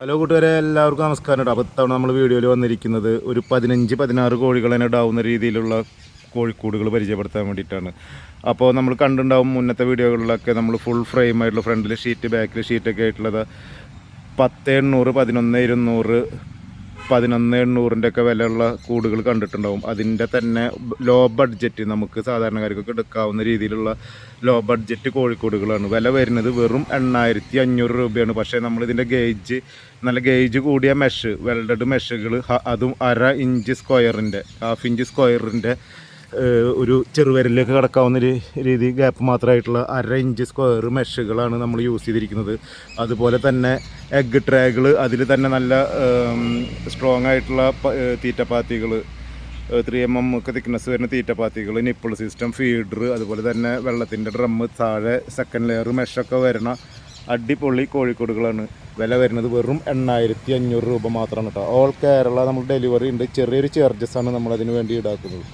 Hello കൂട്ടുകാരെ എല്ലാവർക്കും നമസ്കാരം കേട്ടോ അപ്പോൾ ഇത്തവണ നമ്മൾ വീഡിയോയിൽ വന്നിരിക്കുന്നത് ഒരു പതിനഞ്ച് പതിനാറ് കോഴികൾ തന്നെ ഇടാവുന്ന രീതിയിലുള്ള കോഴിക്കൂടുകൾ പരിചയപ്പെടുത്താൻ വേണ്ടിയിട്ടാണ്. അപ്പോൾ നമ്മൾ കണ്ടുണ്ടാവും മുന്നത്തെ വീഡിയോകളിലൊക്കെ നമ്മൾ ഫുൾ ഫ്രെയിം ആയിട്ടുള്ള ഫ്രണ്ടിൽ ഷീറ്റ് ബാക്കിൽ ഷീറ്റൊക്കെ ആയിട്ടുള്ളത് പത്ത് എണ്ണൂറ് പതിനൊന്ന് ഇരുന്നൂറ് പതിനൊന്ന് എണ്ണൂറിന്റെ ഒക്കെ വിലയുള്ള കൂടുകൾ കണ്ടിട്ടുണ്ടാവും. അതിന്റെ തന്നെ ലോ ബഡ്ജറ്റ് നമുക്ക് സാധാരണക്കാർക്കൊക്കെ എടുക്കാവുന്ന രീതിയിലുള്ള ലോ ബഡ്ജറ്റ് കോഴിക്കൂടുകളാണ്. വില വരുന്നത് വെറും എണ്ണായിരത്തി അഞ്ഞൂറ് രൂപയാണ്. പക്ഷേ നമ്മളിതിന്റെ ഗേജ് നല്ല ഗേജ് കൂടിയ മെഷ് വെൽഡഡ് മെഷുകൾ അതും അര ഇഞ്ച് സ്ക്വയറിന്റെ ഹാഫ് ഇഞ്ച് സ്ക്വയറിന്റെ ഒരു ചെറുവിരലിലേക്ക് കടക്കാവുന്ന രീതി ഗ്യാപ്പ് മാത്രമായിട്ടുള്ള അര ഇഞ്ച് സ്ക്വയർ മെഷുകളാണ് നമ്മൾ യൂസ് ചെയ്തിരിക്കുന്നത്. അതുപോലെ തന്നെ എഗ് ട്രാഗിൾ അതിൽ തന്നെ നല്ല സ്ട്രോങ് ആയിട്ടുള്ള തീറ്റപ്പാത്തികൾ ത്രീ എം എം ഒക്കെ തിക്നെസ് വരുന്ന തീറ്റപ്പാത്തികൾ നിപ്പിൾ സിസ്റ്റം ഫീഡർ അതുപോലെ തന്നെ വെള്ളത്തിന്റെ ഡ്രമ്മ് താഴെ സെക്കൻഡ് ലെയർ മെഷൊക്കെ വരണ അടിപൊളി കോഴിക്കോടുകളാണ്. വില വരുന്നത് വെറും എണ്ണായിരത്തി അഞ്ഞൂറ് രൂപ മാത്രമാണ് കേട്ടോ ഓൾ കേരള നമ്മൾ ഡെലിവറി ഉണ്ട്. ചെറിയൊരു ചാർജസ് ആണ് നമ്മൾ അതിന് വേണ്ടി ഈടാക്കുന്നത്.